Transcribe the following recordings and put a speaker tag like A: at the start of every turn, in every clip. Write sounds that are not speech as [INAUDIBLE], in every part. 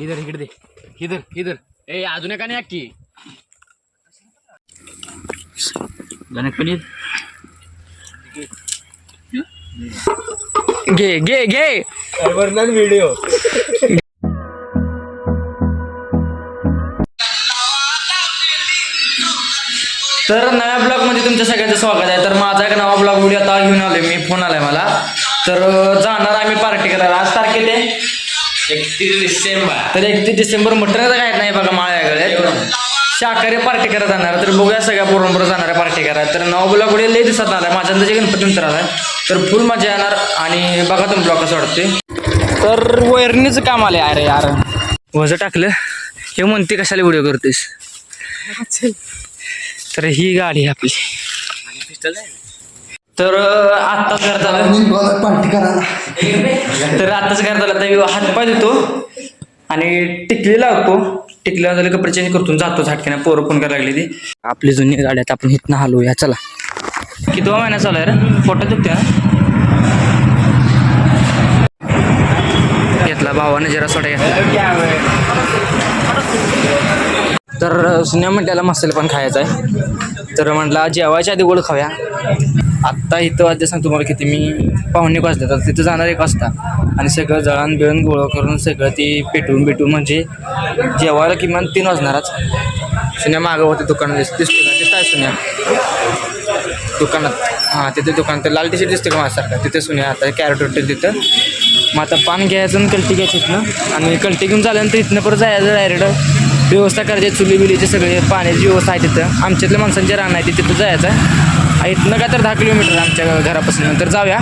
A: इधर इकडे दे. इधर इधर. ए अजून एका नाही की
B: गणक पनीर
A: घे. घे घे
C: व्हिडिओ?
A: तर नव्या ब्लॉगमध्ये तुमच्या सगळ्यांचं स्वागत आहे. तर माझा एक नवा ब्लॉग व्हिडिओ आता घेऊन आलोय मी. फोन आलाय मला. तर जाणार आम्ही पार्टी करायला. आज तारखेत आहे.
B: एकतीस डिसेंबर.
A: तर एकतीस डिसेंबर मटणाचं काय नाही बघा माळ्याकडे. शाकाहारी पार्टी करत जाणार तर बघूया सगळ्या पोरांबरोबर जाणार आहे पार्टी करायला. तर नवा ब्लॉग व्हिडिओ लई दिसत आलाय. माझ्या अंदाजे गणपती नंतर आलाय तर फुल मजा येणार. आणि बघा तुम्ही ब्लॉग कसं वाटते तर वैरणीचं काम आलंय. अरे यार. वजं टाकलं. हे म्हणते कशाला व्हिडिओ करतेस तर ही गाडी आपली. तर आत्ताच घर झालं तर आत्ताच घर झालं तर हातपाय देतो आणि टिकली लावतो. टिकली लावले कपडे चेंज करतो जातो झटक्याने पोरं फोन करायला लागली ती. आपली जुनी गाडी आहेत आपण इथनं हलवूया. चला. किती महिना चालू आहे रे? फोटो दुखते ना घेतला भावाने जरा सोडा घेतला. तर सुन्या म्हटल्याला मसाले पण खायचा आहे. तर म्हटलं जेवायच्या आधी गोड खाऊया. आत्ता इथं वाजता सांग तुम्हाला किती मी पाहुणे एक वाजले. तर तिथं जाणार एक वाजता. आणि सगळं जळण बिळण गोळा करून सगळं ती पेटवून पेटवून म्हणजे जेवायला किमान तीन वाजणारच. सुन्या मागं होते दुकानात दिसते दिसतो तिथं आहे सुन्या. दुकानात. हां तिथे दुकान तर लाल टी शर्ट दिसते का माझ्यासारखं? तिथे सुन्या आता कॅरेट होते तिथं. मग आता पान घ्यायचं आणि कल्टी घ्यायची इथनं. आणि कल्टी घेऊन झाल्यानंतर इथनं परत जायचं डायरेक्ट व्यवस्था करायची चुली बिलीचे सगळे पाण्याची व्यवस्था आहे तिथं. आमच्यातल्या माणसांचे रान आहे तिथं जायचं. आहे इथनं काय तर दहा किलोमीटर आमच्या घरापासून. नंतर जाऊया.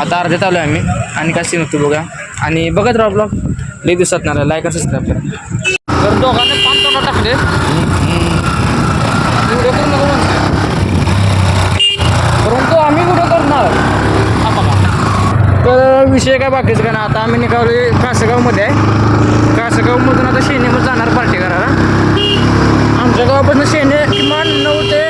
A: आता अर्ध्यात आलो आम्ही. आणि काय सीन होतो बघा. आणि बघत राहू ब्लॉग लई दिवसात ना लाईक असंच आपल्याला तर दोघांना पाच तोंडात टाकले. व्हिडिओ करू नको म्हणते. परंतु आम्ही व्हिडिओ करणार? तर विषय काय बाकीचं काय ना आता आम्ही निघालोय कासगावमध्ये. आहे कासगावमधून आता शेणेमध्ये जाणार पार्टी करायला. आमच्या गावापासून शेणे किमान नऊ नऊ ते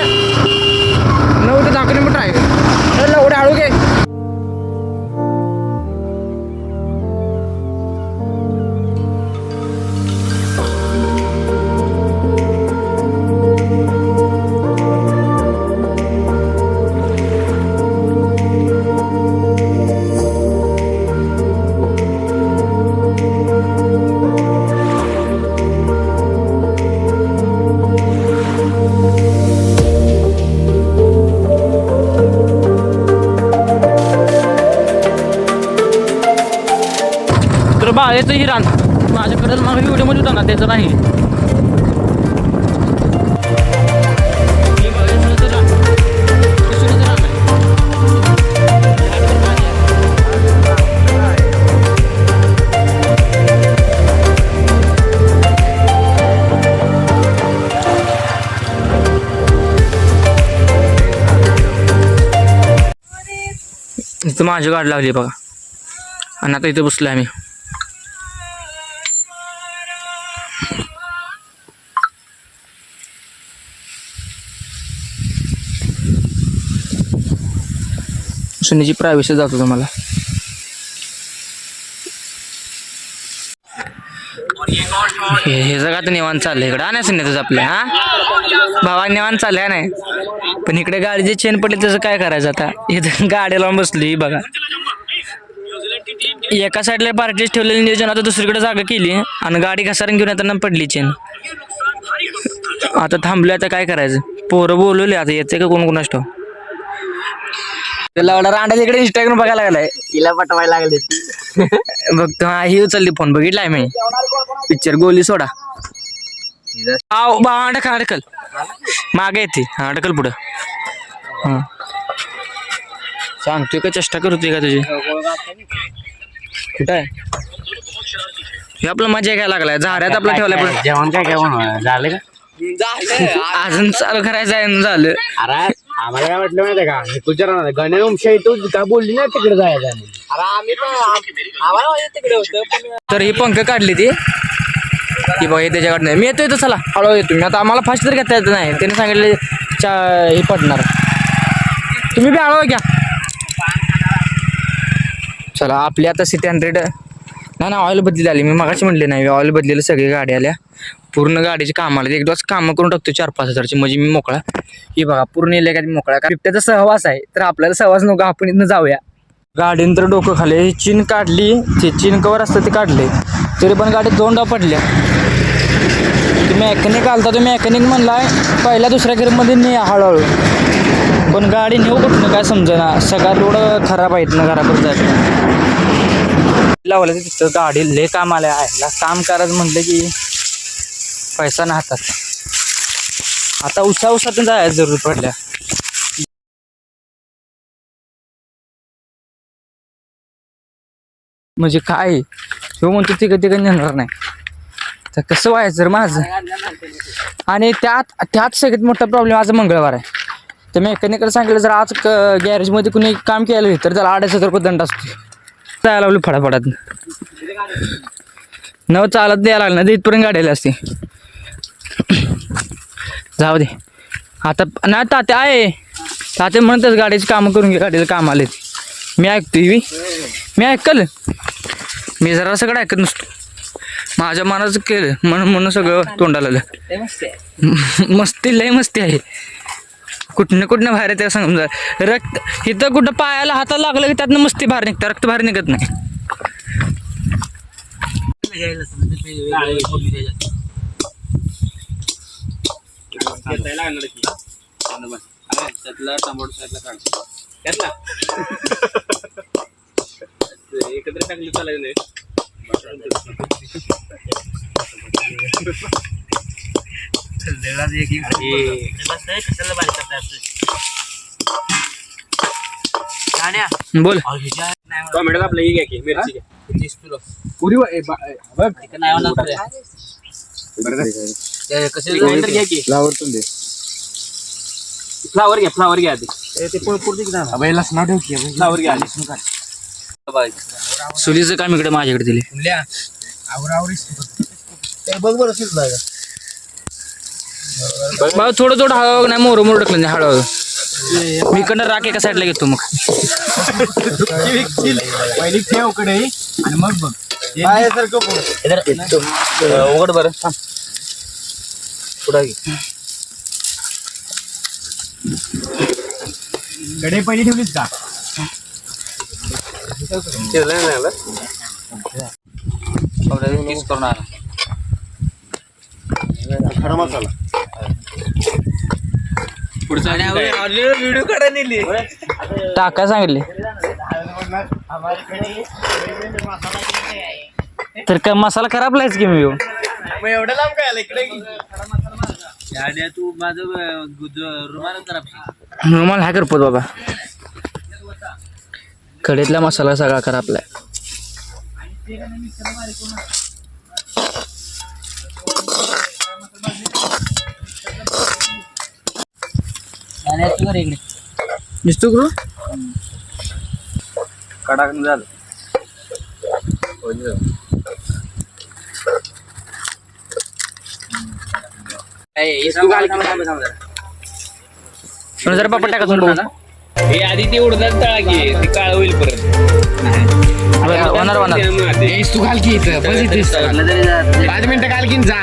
A: तर ही रान माझ्याकडे मग व्हिडिओमध्ये होता ना त्याचं नाही. इथं माझी गाडी लागली बघा. आणि आता इथं बसलो आम्ही. सुनीची प्रायव्हसी जातो तुम्हाला. हे हे निवान चाललंय निवांत चाललंय इकडं. नाही तुझं आपल्या हा? भावा निवांत चालल्या नाही पण इकडे गाडीची चेन पडली त्याचं काय करायचं आता? इथं गाडी लावून बसली बघा. एका साईडला पार्टीज ठेवलेली नियोजन आता दुसरीकडे जागा केली आणि गाडी घसारून घेऊन येताना पडली चेन आता थांबलोय आता काय करायचं? पोरं बोलवले आता येते का कोण कोणाच ठाव त्याला एवढा रांडाला इकडे इंस्टाग्राम बघायला लागलाय.
C: तिला पटवायला लागले
A: बघतो हा ही उचलली फोन बघितलाय मी. पिक्चर गोली सोडा. आव बा अडकल अडकल. मागे येते हा अडकल पुढं. हा. सांगतोय का चेष्टा करतोय का तुझी? कुठं आहे? हे आपलं मजा घ्यायला लागलाय. झाड्यात आपला ठेवलाय पण
C: जेवण काय काय झालं का? [LAUGHS]
A: अजून चालू करायचं आहे आणि झालं.
C: अरे आम्हाला काय वाटलं माहितीये का? हे तुझ्या राहणार गणे वंशाई तू काय बोलली ना तिकडे जायचं आहे म्हणून. अरे आम्ही पण आम्हाला तिकडे होतं
A: तर ही पंख काढली ती. की बघा हे त्याच्याकडनं. मी येतो येतो चला. हळू येतो मी. आता आम्हाला फास्ट तर घेता येत नाही. त्याने सांगितले चा हे पडणार. तुम्ही बी हळू घ्या. चला आपली आता सिटी हंड्रेड नाही ना ऑइल बदली आली मी मगाशी म्हटले नाही ऑइल बदलेलं सगळी गाडी आल्या. पूर्ण गाडीची कामं आली. एकदाच कामं करून टाकतो चार पाच हजारची. म्हणजे मी मोकळा. हे बघा पूर्ण येईल का मोकळा. का बिबट्याचा सहवास आहे. तर आपल्याला सहवास नको आपण इथनं जाऊया. गाडीनं तर डोकं खाले. ही चीन काढली. ते चीन कवर असतं ते काढले. तरी पण गाडीत दोन पडल्या. ते मॅकॅनिक आलता तो मेकॅनिक म्हणला पहिल्या दुसऱ्या गिअरमध्ये ने हळूहळू. पण गाडी नेऊ कुठनं काय समजेना. सगळा रोड खराब आहेत ना घरापर्यंत जायला लावलं तिथं गाडी लय काम आल्या आहे काम करायचं म्हटलं की पैसा ना हातात. आता उसा उसातून जायचं जरूर पडल्या. म्हणजे काय? ह्यो म्हणतो तिकडे तिकडे नेणार नाही. तर कसं व्हायचं जर माझं? आणि त्यात त्यात सगळ्यात मोठा प्रॉब्लेम आज मंगळवार आहे. तर मेकॅनिकला सांगितलं जर आज क- गॅरेजमध्ये कुणी काम केलं तर त्याला अडीच हजार रुपये दंड असतो जायला लागलो फडाफडात नव चालत द्यायला लागलं ना इथपर्यंत गाडी आली असते. जाऊ दे. आता नाही तात्या आहे. तात्या म्हणतच गाडीची कामं करून घे गाडीला काम आले मी ऐकतोय बी. मी ऐकल? मी जरा सगळं ऐकत नसतो. माझ्या मनाचं केलं म्हणून म्हणून सगळं तोंडाला मस्ती लय मस्ती आहे. कुठनं कुठनं बाहेर येते समजा. रक्त इथं कुठं पायाला हाताला लागलं की त्यातनं मस्ती बाहेर निघतं रक्त बाहेर निघत नाही.
B: त्यातला टमाटो साईडला काढ त्यातला एकत्र टाकली चालायला
A: बोल
B: टोमॅटो आपलं ही घ्या की मिरची घ्या
C: पुरी बा- ए, बघ
B: कसे ग्राइंडर घ्या की
C: फ्लावर
B: फ्लावर घ्या फ्लावर घ्या आधी
C: अबे लसणा ठेव की.
B: फ्लावर घ्या आधी
A: सुलीचं काम इकडे माझ्याकडे दिले
C: उरल्या. आवर आवर बघ बरं शिजला
A: बाबा थोडं थोडं हळू नाही मोर मोर टाकलं नाही हळूहळू. मी इकडनं राख एका साईडला घेतो मग.
C: पहिली ठेवकडे आणि मग बघ
B: उघड बरं थांब पुढं
C: कडे पहिली ठेवलीस का
B: करून आला
C: खडा मसाला.
B: पुढचा व्हिडिओ काढा नेली.
A: टाका सांगितले तर का मसाला खराब लायच की मी.
C: मग एवढं लांब काय आलं? इकडे
B: आड्या तू माझं रुमाल खराब
A: मग मला ह्या करपत बाबा? कढीतला मसाला सगळा खराबलाय दिसतो करू
B: कडाक झालं.
A: पण जरा पापड टाका तुम्ही बघू.
B: हे आधी ते उडदात तळा की ते काळ होईल परत.
A: होणार होणार
C: तू घाल की इथं बस इथेच. पाच मिनिटं घाल की जा.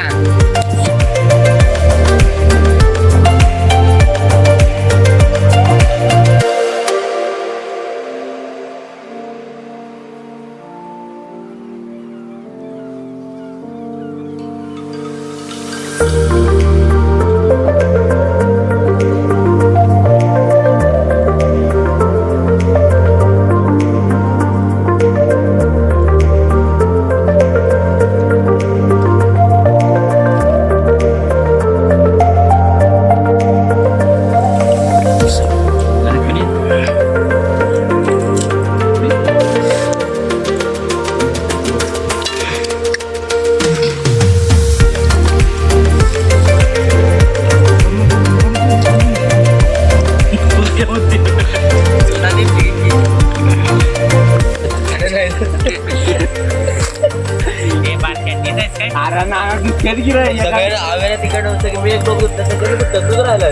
B: तिकडे होतं की मी एक बघू तसं कधी तसंच राहिलं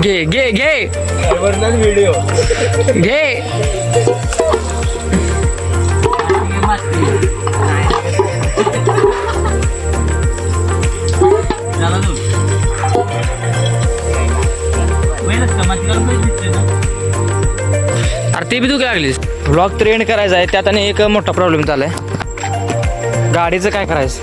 A: घे घे घे.
C: व्हिडिओ
A: घे. ते बी दुखी लागलीस. ब्लॉग तर एंड करायचा आहे त्यात आणि एक मोठा प्रॉब्लेम झाला आहे गाडीचं काय करायचं?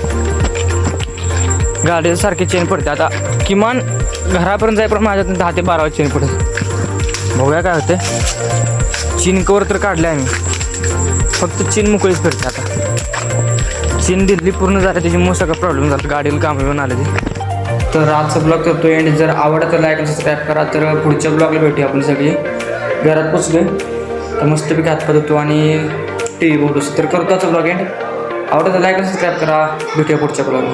A: गाडीचं सारखी चेन पडते. आता किमान घरापर्यंत जायपर्यंत माझ्यात दहा ते बारा चेन पडते. बघूया काय होते चीन कवर तर काढले आम्ही. फक्त चीन मोकळीच फिरते आता. चीन दिल्ली पूर्ण झालं त्याच्यामुळे सगळं प्रॉब्लेम झाला. गाडीला काम येऊन आले ते. तर आजचा ब्लॉग करतो एंड जर आवडत तर लाईक सबस्क्राईब करा. तर पुढच्या ब्लॉगला भेटूया आपण सगळी. घरात पोचलोय. तर मस्तपैकी हातपात होतो आणि टी व्ही बघतो तर करतो आजचा ब्लॉग एंड आवडत लाईक सबस्क्राईब करा. भेटूया पुढच्या ब्लॉगला